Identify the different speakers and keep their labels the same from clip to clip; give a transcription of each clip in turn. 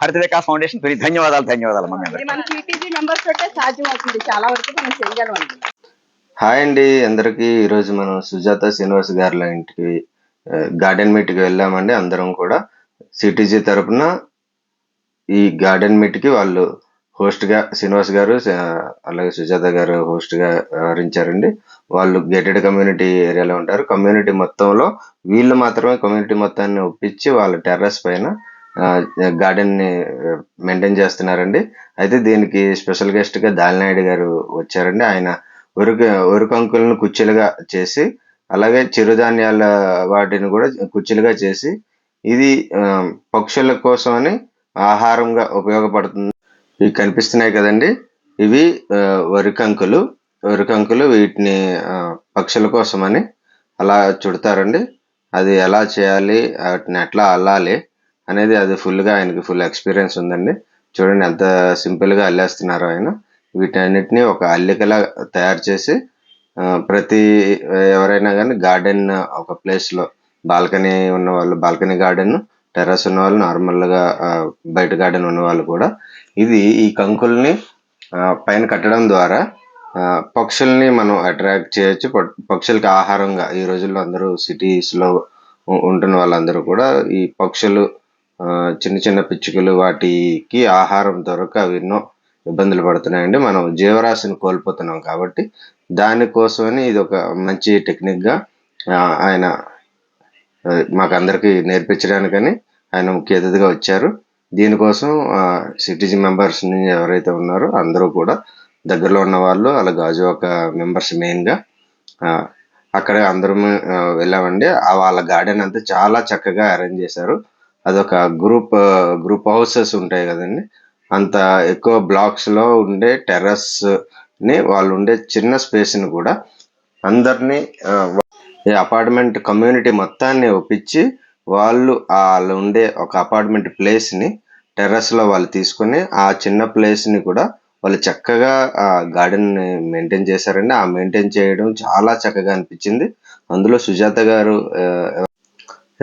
Speaker 1: హరిత Vikas foundation very ధన్యవాదాలు ధన్యవాదాలు మమ్మీ అందరికీ.
Speaker 2: ఇది మన టీటీజీ మెంబర్స్ తోటే సాధ్యం అవుతుంది చాలా వరకు మనం చేయగలం అండి.
Speaker 3: హాయ్ అండి అందరికి ఈరోజు మనం సుజాత శ్రీనివాస్ గారి ఇంటికి గార్డెన్ మీట్కి వెళ్ళామండి అందరం కూడా. సిటీజీ తరపున ఈ గార్డెన్ మీట్కి వాళ్ళు హోస్ట్గా శ్రీనివాస్ గారు అలాగే సుజాత గారు హోస్ట్గా వ్యవహరించారండి. వాళ్ళు గేటెడ్ కమ్యూనిటీ ఏరియాలో ఉంటారు. కమ్యూనిటీ మొత్తంలో వీళ్ళు మాత్రమే కమ్యూనిటీ మొత్తాన్ని ఒప్పించి వాళ్ళ టెర్రస్ పైన గార్డెన్ని మెయింటైన్ చేస్తున్నారండి. అయితే దీనికి స్పెషల్ గెస్ట్గా దాలినాయుడు గారు వచ్చారండి. ఆయన ఉరుకు ఉరుకంకులను కుర్చీలుగా చేసి అలాగే చిరుధాన్యాల వాటిని కూడా కుర్చీలుగా చేసి ఇది పక్షుల కోసమని ఆహారంగా ఉపయోగపడుతుంది. ఇవి కనిపిస్తున్నాయి కదండి. ఇవి వరికంకులు వరికంకులు వీటిని పక్షుల కోసమని అలా చుడతారండి. అది ఎలా చేయాలి? వాటిని ఎట్లా అల్లాలి? అనేది అది ఫుల్గా ఆయనకి ఫుల్ ఎక్స్పీరియన్స్ ఉందండి. చూడండి ఎంత సింపుల్గా అల్లేస్తున్నారు ఆయన. వీటన్నిటిని ఒక అల్లికలా తయారు చేసి ప్రతి ఎవరైనా కానీ గార్డెన్ ఒక ప్లేస్లో బాల్కనీ ఉన్న వాళ్ళు బాల్కనీ గార్డెన్ టెర్రస్ ఉన్న వాళ్ళు నార్మల్గా బయట గార్డెన్ ఉన్న వాళ్ళు కూడా ఇది ఈ కంకుల్ని పైన కట్టడం ద్వారా పక్షుల్ని మనం అట్రాక్ట్ చేయొచ్చు. పక్షులకి ఆహారంగా ఈ రోజుల్లో అందరూ సిటీస్లో ఉంటున్న వాళ్ళందరూ కూడా ఈ పక్షులు చిన్న చిన్న పిచ్చుకలు వాటికి ఆహారం దొరక అవి ఎన్నో ఇబ్బందులు పడుతున్నాయండి. మనం జీవరాశిని కోల్పోతున్నాం కాబట్టి దానికోసమని ఇది ఒక మంచి టెక్నిక్గా ఆయన మాకందరికీ నేర్పించడానికని ఆయన ముఖ్య అతిథిగా వచ్చారు. దీనికోసం సిటిజీ మెంబర్స్ నుంచి ఎవరైతే ఉన్నారో అందరూ కూడా దగ్గరలో ఉన్న వాళ్ళు అలా గాజు ఒక మెంబర్స్ మెయిన్గా అక్కడ అందరం వెళ్ళామండి. వాళ్ళ గార్డెన్ అంతా చాలా చక్కగా అరేంజ్ చేశారు. అదొక గ్రూప్ గ్రూప్ హౌసెస్ ఉంటాయి కదండి. అంత ఎక్కువ బ్లాక్స్లో ఉండే టెర్రస్ని వాళ్ళు ఉండే చిన్న స్పేస్ని కూడా అందరినీ ఈ అపార్ట్మెంట్ కమ్యూనిటీ మొత్తాన్ని ఒప్పించి వాళ్ళు వాళ్ళు ఉండే ఒక అపార్ట్మెంట్ ప్లేస్ని టెర్రస్లో వాళ్ళు తీసుకొని ఆ చిన్న ప్లేస్ని కూడా వాళ్ళు చక్కగా ఆ గార్డెన్ మెయింటైన్ చేశారండి. ఆ మెయింటైన్ చేయడం చాలా చక్కగా అనిపించింది. అందులో సుజాత గారు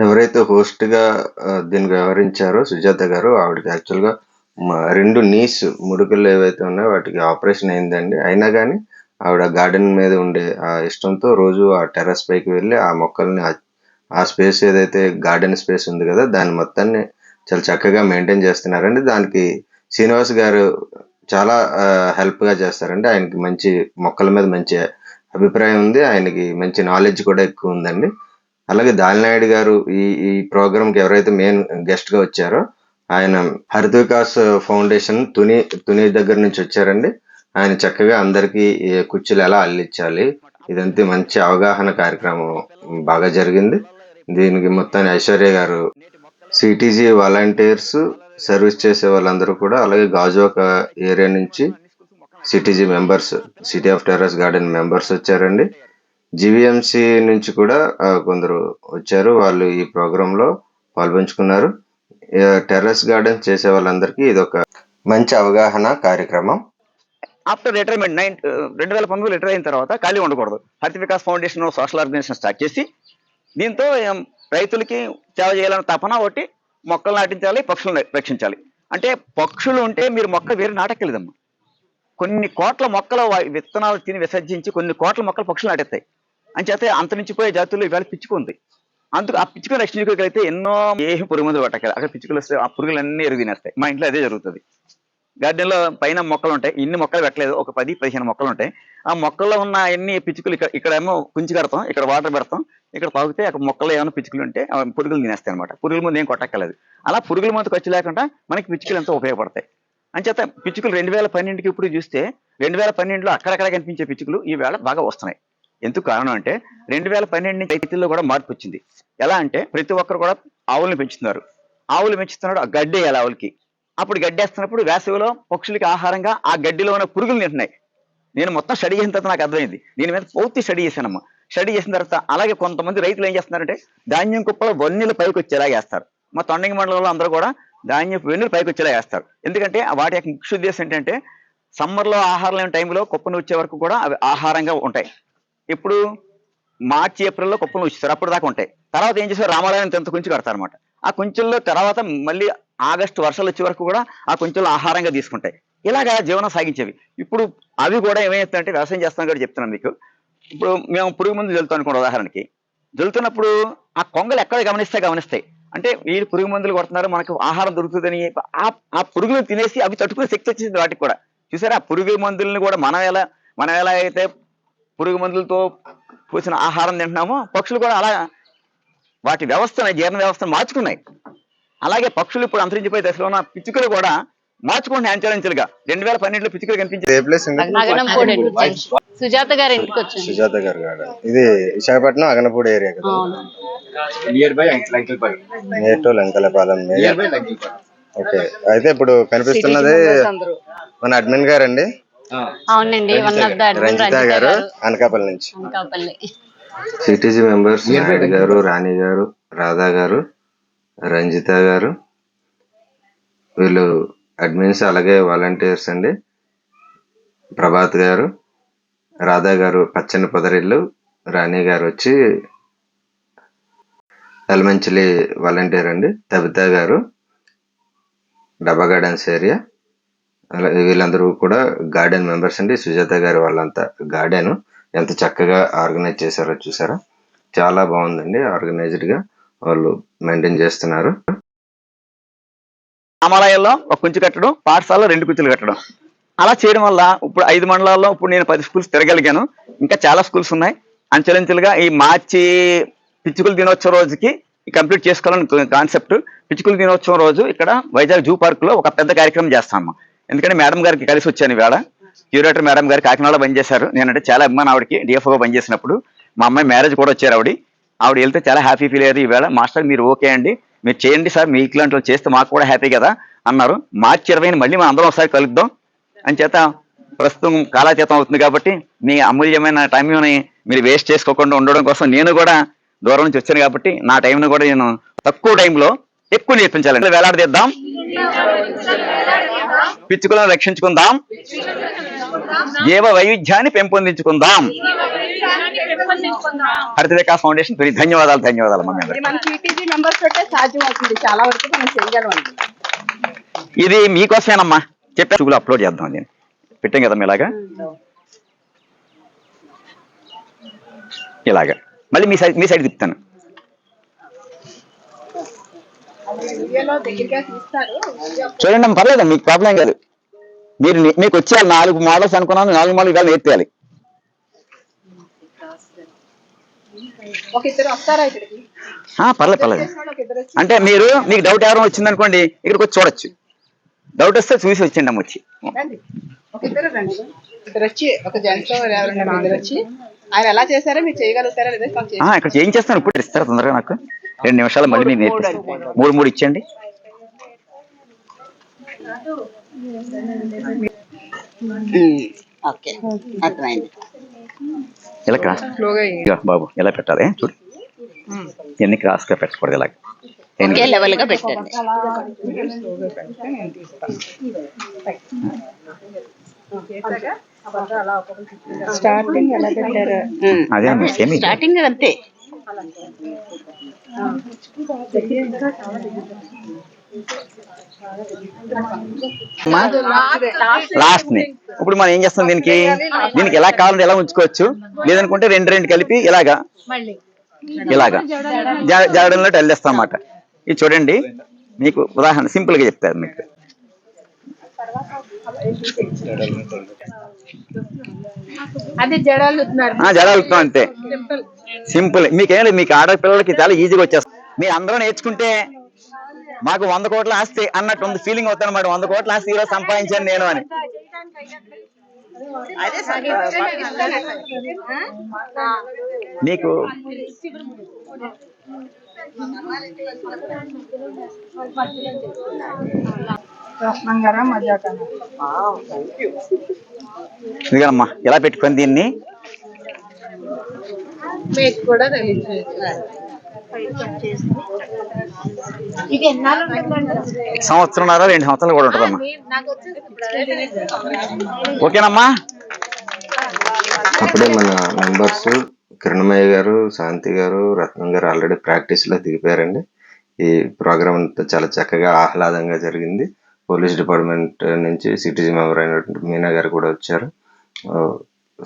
Speaker 3: ఎవరైతే హోస్ట్గా దీనికి వ్యవహరించారో సుజాత గారు ఆవిడకి యాక్చువల్గా రెండు నీస్ ముడుకులు ఏవైతే ఉన్నాయో వాటికి ఆపరేషన్ అయిందండి. అయినా కానీ ఆవిడ గార్డెన్ మీద ఉండే ఆ ఇష్టంతో రోజు ఆ టెర్రస్ పైకి వెళ్ళి ఆ మొక్కల్ని ఆ- స్పేస్ ఏదైతే గార్డెన్ స్పేస్ ఉంది కదా దాని మొత్తాన్ని చాలా చక్కగా మెయింటైన్ చేస్తున్నారండి. దానికి శ్రీనివాస్ గారు చాలా హెల్ప్గా చేస్తారండి. ఆయనకి మంచి మొక్కల మీద మంచి అభిప్రాయం ఉంది. ఆయనకి మంచి నాలెడ్జ్ కూడా ఎక్కువ ఉందండి. అలాగే దాలినాయుడు గారు ఈ ఈ ప్రోగ్రామ్కి ఎవరైతే మెయిన్ గెస్ట్గా వచ్చారో ఆయన హరిత వికాస్ ఫౌండేషన్ తుని తుని దగ్గర నుంచి వచ్చారండి. ఆయన చక్కగా అందరికి కుర్చీలు ఎలా అల్లించాలి ఇదంతా మంచి అవగాహన కార్యక్రమం బాగా జరిగింది. దీనికి మొత్తాన్ని ఐశ్వర్య గారు సిటీజీ వాలంటీర్స్ సర్వీస్ చేసే వాళ్ళందరూ కూడా అలాగే గాజువాక ఏరియా నుంచి C T G members city of terrace garden members వచ్చారండి. జీవీఎంసీ నుంచి కూడా కొందరు వచ్చారు. వాళ్ళు ఈ ప్రోగ్రాంలో పాల్పంచుకున్నారు. టెర్రస్ గార్డెన్స్ చేసే వాళ్ళందరికీ ఇది ఒక మంచి అవగాహన కార్యక్రమం.
Speaker 1: ఆఫ్టర్ రిటైర్మెంట్ నైన్ రెండు వేల పంతొమ్మిది రిటైర్ అయిన తర్వాత ఖాళీ ఉండకూడదు. Haritha Vikas foundation social organisation start చేసి దీంతో రైతులకి సేవ చేయాలన్న తపన ఒకటి మొక్కలు నాటించాలి పక్షులను రక్షించాలి. అంటే పక్షులు ఉంటే మీరు మొక్క వేరు నాటకెళ్ళదమ్మా కొన్ని కోట్ల మొక్కల విత్తనాలు తిని విసర్జించి కొన్ని కోట్ల మొక్కలు పక్షులు నాటేస్తాయి. అంచేతే అంతరించిపోయే జాతుల్లో ఇవాళ పిచ్చుకుంది అందుకు ఆ పిచ్చుకను రక్షించుకోగలిగితే ఎన్నో ఏ పురుగు మందు పట్టకాలి అక్కడ పిచ్చుకలు వస్తే ఆ పురుగులన్నీ ఎరుగు తినేస్తాయి. మా ఇంట్లో అదే జరుగుతుంది. గార్డెన్లో పైన మొక్కలు ఉంటాయి. ఇన్ని మొక్కలు పెట్టలేదు. ఒక పది పదిహేను మొక్కలు ఉంటాయి. ఆ మొక్కల్లో ఉన్న ఎన్ని పిచ్చుకలు ఇక్కడ ఇక్కడేమో కుంచి కడతాం ఇక్కడ వాటర్ పెడతాం ఇక్కడ తాగితే అక్కడ మొక్కలు ఏమైనా పిచ్చుకలు ఉంటే ఆ పురుగులు తినేస్తాయి అనమాట పురుగుల ముందు ఏం కొట్టక్కర్లేదు. అలా పురుగుల మందు ఖర్చు లేకుండా మనకి పిచ్చుకలు ఎంతో ఉపయోగపడతాయి. అంచేత పిచ్చుకలు రెండు వేల పన్నెండుకి ఇప్పుడు చూస్తే రెండు వేల పన్నెండులో అక్కడక్కడ కనిపించే పిచ్చుకలు ఈ వేళ బాగా వస్తున్నాయి. ఎందుకు కారణం అంటే రెండు వేల పన్నెండు నుంచి రైతుల్లో కూడా మార్పు వచ్చింది. ఎలా అంటే ప్రతి ఒక్కరు కూడా ఆవుల్ని పెంచుతున్నారు. ఆవులు పెంచుతున్నాడు ఆ గడ్డి వేయాలి ఆవులకి. అప్పుడు గడ్డి వేస్తున్నప్పుడు వేసవిలో పక్షులకి ఆహారంగా ఆ గడ్డిలో ఉన్న పురుగులు తింటున్నాయి నేను మొత్తం స్టడీ చేసిన తర్వాత నాకు అర్థమైంది. దీని మీద పూర్తి స్టడీ చేశానమ్మా. స్టడీ చేసిన తర్వాత అలాగే కొంతమంది రైతులు ఏం చేస్తున్నారంటే ధాన్యం కుప్పలో వన్నెల పైకి వచ్చేలా వేస్తారు. మా తొండంగి మండలంలో అందరూ కూడా ధాన్యం వెన్నులు పైకి వచ్చేలా వేస్తారు. ఎందుకంటే వాటి యొక్క ముఖ్య ఉద్దేశం ఏంటంటే సమ్మర్లో ఆహారం లేని టైంలో కుప్పను వచ్చే వరకు కూడా అవి ఆహారంగా ఉంటాయి. ఇప్పుడు మార్చి ఏప్రిల్లో కుప్పలు వచ్చేస్తారు అప్పుడు దాకా ఉంటాయి. తర్వాత ఏం చేస్తారు? రామాలయం ఎంత కొంచెం కడతారు అనమాట ఆ కొంచెంలో తర్వాత మళ్ళీ ఆగస్టు వర్షాలు వచ్చే వరకు కూడా ఆ కొంచెంలో ఆహారంగా తీసుకుంటాయి. ఇలాగా జీవనం సాగించేవి. ఇప్పుడు అవి కూడా ఏమైతుందంటే వ్యవసాయం చేస్తాం కూడా చెప్తున్నాను మీకు. ఇప్పుడు మేము పురుగు మందులు జల్లుతాం అనుకోండి ఉదాహరణకి. జల్లుతున్నప్పుడు ఆ కొంగలు ఎక్కడ గమనిస్తే గమనిస్తాయి. అంటే వీళ్ళు పురుగు మందులు కొడుతున్నారు మనకు ఆహారం దొరుకుతుందని ఆ పురుగులు పురుగులను తినేసి అవి తట్టుకునే శక్తి వచ్చింది వాటికి కూడా. చూసారా? ఆ పురుగు మందులను కూడా మనం ఎలా మనం ఎలా అయితే పురుగు మందులతో పూసిన ఆహారం తింటున్నామో. పక్షులు కూడా అలా వాటి వ్యవస్థను జీర్ణ వ్యవస్థను మార్చుకున్నాయి. అలాగే పక్షులు ఇప్పుడు అంతరించిపోయే దశలో ఉన్న పిచ్చుకలు కూడా మార్చుకుంటున్నాయి అంచెలంచెలుగా. రెండు వేల పన్నెండులో పిచ్చుకలు కనిపించింది
Speaker 3: ఏ ప్లేస్ అండి
Speaker 4: అగనంపూడి సుజాత గారి ఇంటికి వచ్చాను
Speaker 3: సుజాత గారు గార్డెన్ ఇది విశాఖపట్నం అగనపూడి ఏరియా కదా.
Speaker 4: అవును.
Speaker 5: Near by Lankalpalli
Speaker 3: near to Lankalapalem
Speaker 5: near by
Speaker 3: okay అయితే ఇప్పుడు కనిపిస్తున్నది మన అడ్మిన్ గారండి.
Speaker 4: అవునండి one of the admin
Speaker 3: Ranjitha గారు అనకాపల్లి నుంచి.
Speaker 4: అనకాపల్లి.
Speaker 3: సిటీజీ మెంబర్స్ నాయుడు గారు రాణి గారు రాధా గారు రంజిత గారు. వీళ్ళు అడ్మిన్స్ అలాగే వాలంటీర్స్ అండి. ప్రభాత్ గారు రాధా గారు పచ్చని పొదరిల్లు రాణి గారు వచ్చి ఎలమంచిలి వాలంటీర్ అండి. తబితా గారు డబ్బా గార్డెన్స్ ఏరియా అలా వీళ్ళందరూ కూడా గార్డెన్ మెంబర్స్ అండి. సుజాత గారు వాళ్ళంతా గార్డెన్. ఎంత చక్కగా ఆర్గనైజ్ చేశారో చూసారా? చాలా బాగుందండి ఆర్గనైజ్డ్గా వాళ్ళు మెయింటైన్ చేస్తున్నారు.
Speaker 1: రామాలయంలో ఒక కుంచు కట్టడం పాఠశాలలో రెండు కుంచులు కట్టడం. అలా చేయడం వల్ల ఇప్పుడు ఐదు మండలాల్లో ఇప్పుడు నేను పది స్కూల్స్ తిరగలిగాను. ఇంకా చాలా స్కూల్స్ ఉన్నాయి. అంచెలంచెలుగా ఈ మార్చి పిచ్చుకుల దినోత్సవం రోజుకి కంప్లీట్ చేసుకోవాలని కాన్సెప్ట్. పిచ్చుకుల దినోత్సవం రోజు ఇక్కడ వైజాగ్ జూ పార్క్లో ఒక పెద్ద కార్యక్రమం చేస్తాము. ఎందుకంటే మేడం గారికి కలిసి వచ్చాను ఈవేళ. క్యూరేటర్ మేడం గారు కాకినాడలో పనిచేశారు నేనంటే చాలా అభిమానం ఆవిడకి. డిఎఫ్ఓగా పనిచేసినప్పుడు మా అమ్మాయి మ్యారేజ్ కూడా వచ్చారు ఆవిడ. ఆవిడ వెళ్తే చాలా హ్యాపీ ఫీల్ అయ్యారు ఈవేళ. మాస్టర్ మీరు ఓకే అండి. మీరు చేయండి సార్. మీ ఇట్లాంటి చేస్తే మాకు కూడా హ్యాపీ కదా అన్నారు. మార్చి ఇరవై మళ్ళీ మనం అందరం ఒకసారి కలుద్దాం. అని చేత ప్రస్తుతం కాలాతీతం అవుతుంది కాబట్టి మీ అమూల్యమైన టైంని మీరు వేస్ట్ చేసుకోకుండా ఉండడం కోసం నేను కూడా దూరం నుంచి వచ్చాను కాబట్టి నా టైంను కూడా నేను తక్కువ టైంలో ఎక్కువ నేర్పించాలండి వేలాడదిద్దాం. పిచ్చుకలను రక్షించుకుందాం. జీవ వైవిధ్యాన్ని పెంపొందించుకుందాం. హరిత వికాస్ ఫౌండేషన్ వెరీ ధన్యవాదాలు ధన్యవాదాలు
Speaker 2: ఇది
Speaker 1: మీకోసమేనమ్మా. చెప్పే చూపులు అప్లోడ్ చేద్దాం నేను పెట్టాం కదా ఇలాగా? ఇలాగా. మళ్ళీ మీ సైడ్ మీ సైడ్ తిప్పుతాను. చూడండి పర్లేదు? మీకు ప్రాబ్లం కాదు. మీరు మీకు వచ్చే నాలుగు మోడల్స్ అనుకున్నాను నాలుగు మోడల్ కాదు ఆ, పర్లేదు. పర్లేదు అంటే మీరు మీకు డౌట్ ఎవరైనా వచ్చింది అనుకోండి ఇక్కడికి వచ్చి చూడొచ్చు. డౌట్ వస్తే చూసి వచ్చిండి అమ్మ వచ్చి. ఇక్కడ ఏం చేస్తాను ఇప్పుడు ఇస్తారా తొందరగా నాకు. రెండు నిమిషాలు మళ్ళీ నేను నేర్పిస్తాను మూడు మూడు ఇచ్చండి
Speaker 6: ఓకే అర్థమైంది.
Speaker 1: ఇలా క్రాస్? బాబు ఎలా పెట్టాలి? చూడు. ఎన్ని క్రాస్గా పెట్టకూడదు ఇలా
Speaker 6: ఒకే లెవెల్గా పెట్టండి.
Speaker 2: స్టార్టింగ్
Speaker 6: అంతే.
Speaker 1: లాస్ట్ని ఇప్పుడు మనం ఏం చేస్తాం దీనికి? దీనికి ఎలా కావాలంటే ఎలా ఉంచుకోవచ్చు? లేదనుకుంటే రెండు రెండు కలిపి ఇలాగా. ఇలాగా. జా- జాడడంలో వెళ్ళేస్తాం అన్నమాట. ఇది చూడండి. మీకు ఉదాహరణ సింపుల్గా చెప్తారు మీకు.
Speaker 2: అది జడాలు
Speaker 1: ఆ, జడాలుతాం అంతే. సింపుల్. మీకేం లేదు మీకు ఆడపిల్లలకి చాలా ఈజీగా వచ్చేస్తుంది మీరు అందరూ నేర్చుకుంటే మాకు వంద కోట్ల ఆస్తి అన్నట్టు ఉంది ఫీలింగ్ అవుతాను అన్నమాట వంద కోట్ల ఆస్తి ఈరోజు సంపాదించాను నేను అని. మీకు ఇదిగోనమ్మా ఇలా పెట్టుకొని దీన్ని
Speaker 2: మీకు కూడా తెలియదు ఇది ఎన్నాళ్ళు ఉంటుందండి?
Speaker 1: సంవత్సరంన్నర రెండు సంవత్సరాలు కూడా ఉంటుందమ్మా.
Speaker 2: నాకు వచ్చేసి
Speaker 1: ఓకేనమ్మా?
Speaker 3: అప్పుడే మన మెంబర్స్ కిరణమయ్య గారు శాంతి గారు రత్నం గారు ఆల్రెడీ ప్రాక్టీస్లో దిగిపోయారండి. ఈ ప్రోగ్రామ్ అంతా చాలా చక్కగా ఆహ్లాదంగా జరిగింది. పోలీస్ డిపార్ట్మెంట్ నుంచి సిటిజన్ మెంబర్ అయినటువంటి మీనా గారు కూడా వచ్చారు.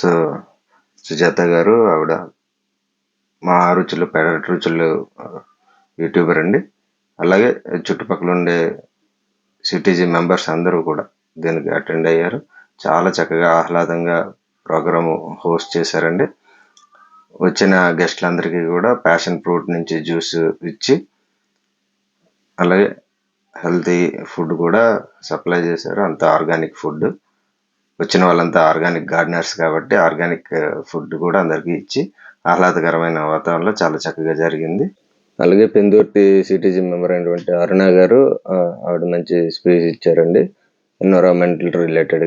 Speaker 3: సో సుజాత గారు ఆవిడ మా రుచులు పెరట్ రుచులు యూట్యూబర్ అండి. అలాగే చుట్టుపక్కల ఉండే సిటీజీ మెంబర్స్ అందరూ కూడా దీనికి అటెండ్ అయ్యారు. చాలా చక్కగా ఆహ్లాదంగా ప్రోగ్రాము హోస్ట్ చేశారండి. వచ్చిన గెస్ట్లందరికీ కూడా ప్యాషన్ ఫ్రూట్ నుంచి జ్యూస్ ఇచ్చి అలాగే హెల్తీ ఫుడ్ కూడా సప్లై చేశారు. అంత ఆర్గానిక్ ఫుడ్. వచ్చిన వాళ్ళంతా ఆర్గానిక్ గార్డెనర్స్ కాబట్టి ఆర్గానిక్ ఫుడ్ కూడా అందరికీ ఇచ్చి ఆహ్లాదకరమైన వాతావరణంలో చాలా చక్కగా జరిగింది. అలాగే పెందుర్తి సిటిజన్ మెంబర్ అయినటువంటి అరుణ గారు ఆవిడ మంచి స్పీచ్ ఇచ్చారండి. Environmental related.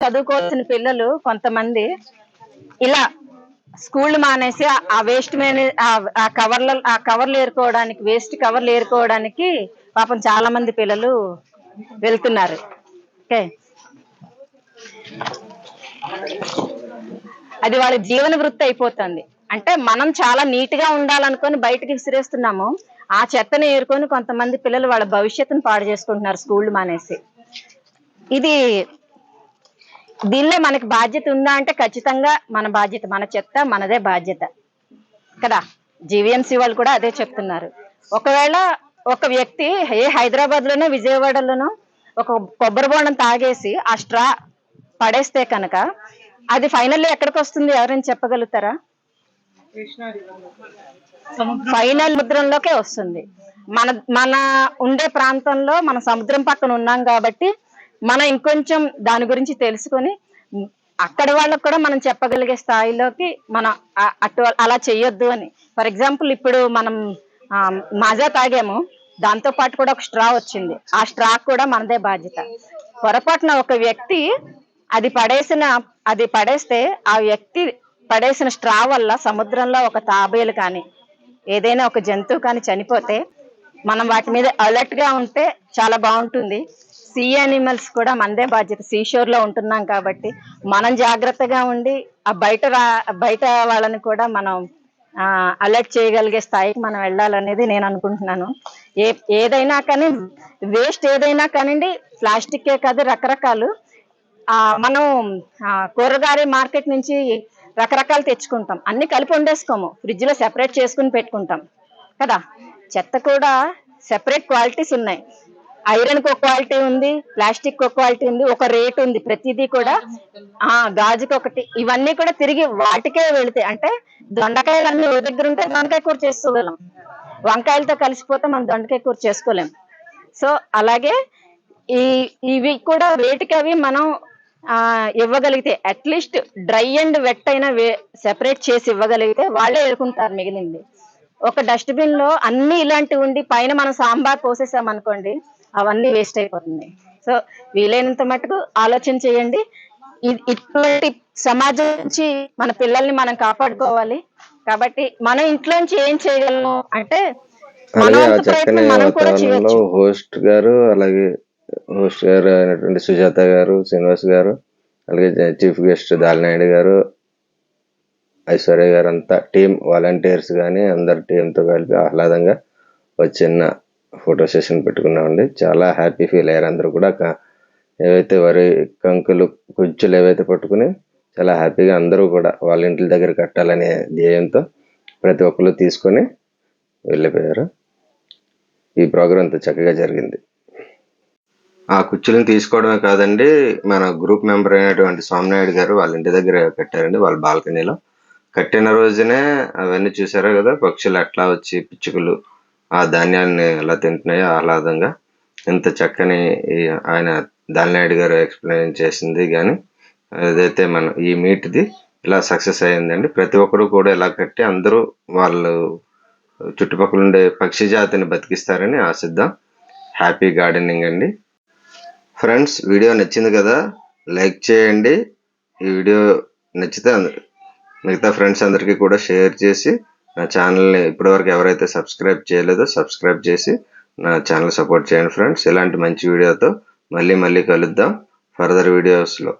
Speaker 4: చదువుకోవాల్సిన పిల్లలు కొంతమంది ఇలా స్కూల్ మానేసి ఆ- వేస్ట్ మేనే ఆ- ఆ కవర్ల ఆ కవర్లు ఏరుకోవడానికి వేస్ట్ కవర్లు ఏరుకోవడానికి పాపం చాలా మంది పిల్లలు వెళ్తున్నారు. ఓకే. అది వాళ్ళ జీవన వృత్తి అయిపోతుంది. అంటే మనం చాలా నీట్గా ఉండాలనుకొని బయటకి విసిరేస్తున్నాము ఆ చెత్తని ఏరుకొని కొంతమంది పిల్లలు వాళ్ళ భవిష్యత్తును పాడు చేసుకుంటున్నారు స్కూల్ మానేసి. ఇది దీనిలో మనకి బాధ్యత ఉందా అంటే ఖచ్చితంగా మన బాధ్యత మన చెత్త మనదే బాధ్యత. కదా? జీవీఎంసీ వాళ్ళు కూడా అదే చెప్తున్నారు. ఒకవేళ ఒక వ్యక్తి ఏ హైదరాబాద్ లోనో విజయవాడలోనో ఒక కొబ్బరి బోండం తాగేసి ఆ స్ట్రా పడేస్తే కనుక అది ఫైనల్లీ ఎక్కడికి వస్తుంది ఎవరైనా చెప్పగలుగుతారా? ఫైనల్ ముద్రంలోకే వస్తుంది. మన మన ఉండే ప్రాంతంలో మన సముద్రం పక్కన ఉన్నాం కాబట్టి మనం ఇంకొంచెం దాని గురించి తెలుసుకొని అక్కడ వాళ్ళకు కూడా మనం చెప్పగలిగే స్థాయిలోకి మనం అటు అలా చేయొద్దు అని. ఫర్ ఎగ్జాంపుల్ ఇప్పుడు మనం మాజా తాగాము. దాంతో పాటు కూడా ఒక స్ట్రా వచ్చింది. ఆ స్ట్రా కూడా మనదే బాధ్యత. పొరపాటున ఒక వ్యక్తి అది పడేసిన అది పడేస్తే ఆ వ్యక్తి పడేసిన స్ట్రా వల్ల సముద్రంలో ఒక తాబేలు కానీ ఏదైనా ఒక జంతువు కానీ చనిపోతే మనం వాటి మీద అలర్ట్గా ఉంటే చాలా బాగుంటుంది. సీ యానిమల్స్ కూడా మనదే బాధ్యత. సీ షోర్లో ఉంటున్నాం కాబట్టి మనం జాగ్రత్తగా ఉండి ఆ బయట రా బయట వాళ్ళని కూడా మనం అలర్ట్ చేయగలిగే స్థాయికి మనం వెళ్ళాలనేది నేను అనుకుంటున్నాను. ఏ ఏదైనా కానీ వేస్ట్ ఏదైనా కానివ్వండి ప్లాస్టిక్కే కాదు రకరకాలు. ఆ మనం కూరగాయ మార్కెట్ నుంచి రకరకాలు తెచ్చుకుంటాం. అన్ని కలిపి వండేసుకోము. ఫ్రిడ్జ్లో సెపరేట్ చేసుకుని పెట్టుకుంటాం. కదా? చెత్త కూడా సెపరేట్ క్వాలిటీస్ ఉన్నాయి. ఐరన్కు ఒక క్వాలిటీ ఉంది ప్లాస్టిక్ ఒక క్వాలిటీ ఉంది ఒక రేట్ ఉంది ప్రతిదీ కూడా. ఆ గాజుకి ఒకటి. ఇవన్నీ కూడా తిరిగి వాటికే వెళితే అంటే దొండకాయలు అన్ని ఓ దగ్గర ఉంటే దొండకాయ కూర చేసుకోగలం. వంకాయలతో కలిసిపోతే మనం దొండకాయ కూర చేసుకోలేం. సో అలాగే ఈ ఇవి కూడా వేటికి అవి మనం ఆ ఇవ్వగలిగితే at least dry and wet అయినా సెపరేట్ చేసి ఇవ్వగలిగితే వాళ్ళే ఎదుర్కొంటారు మిగిలింది. ఒక డస్ట్బిన్లో అన్ని ఇలాంటివి ఉండి పైన మనం సాంబార్ పోసేసాం అనుకోండి అవన్నీ వేస్ట్ అయిపోతుంది. సో వీలైనంత మటుకు ఆలోచన చేయండి. ఇటువంటి సమాజం నుంచి మన పిల్లల్ని మనం కాపాడుకోవాలి. కాబట్టి మన ఇంట్లోంచి ఏం చేయగలము అంటే
Speaker 3: హోస్ట్ గారు అలాగే హోస్ట్ గారు అయినటువంటి సుజాత గారు శ్రీనివాస్ గారు అలాగే చీఫ్ గెస్ట్ దాలినాయుడు గారు ఐశ్వర్య గారు అంతా టీం వాలంటీర్స్ కానీ అందరి టీంతో కలిపి ఆహ్లాదంగా ఒక చిన్న ఫోటో సెషన్ పెట్టుకున్నామండి. చాలా హ్యాపీ ఫీల్ అయ్యారు అందరూ కూడా. ఏవైతే వరి కంకులు కుచ్చులు ఏవైతే పట్టుకుని చాలా హ్యాపీగా అందరూ కూడా వాళ్ళ ఇంటి దగ్గర కట్టాలనే ధ్యేయంతో ప్రతి ఒక్కరు తీసుకొని వెళ్ళిపోయారు. ఈ ప్రోగ్రాం అంత చక్కగా జరిగింది. ఆ కుర్చీలను తీసుకోవడమే కాదండి మన గ్రూప్ మెంబర్ అయినటువంటి స్వామినాయుడు గారు వాళ్ళ ఇంటి దగ్గర కట్టారండి వాళ్ళ బాల్కనీలో. కట్టిన రోజునే అవన్నీ చూసారా కదా పక్షులు అట్లా వచ్చి పిచ్చుకలు ఆ ధాన్యాన్ని ఎలా తింటున్నాయో ఆహ్లాదంగా ఎంత చక్కని ఆయన దాలినాయుడు గారు ఎక్స్ప్లెయిన్ చేసింది కానీ ఏదైతే మన ఈ మీట్ది ఇలా సక్సెస్ అయ్యిందండి ప్రతి ఒక్కరు కూడా ఇలా కట్టి అందరూ వాళ్ళు చుట్టుపక్కల ఉండే పక్షి జాతిని బతికిస్తారని ఆశిద్దాం. హ్యాపీ గార్డెనింగ్ అండి. ఫ్రెండ్స్ వీడియో నచ్చింది కదా లైక్ చేయండి. ఈ వీడియో నచ్చితే అంద- మిగతా ఫ్రెండ్స్ అందరికీ కూడా షేర్ చేసి నా ఛానల్ని ఇప్పటివరకు ఎవరైతే సబ్స్క్రైబ్ చేయలేదో సబ్స్క్రైబ్ చేసి నా ఛానల్ సపోర్ట్ చేయండి ఫ్రెండ్స్. ఇలాంటి మంచి వీడియోతో మళ్ళీ మళ్ళీ కలుద్దాం. ఫర్దర్ వీడియోస్లో.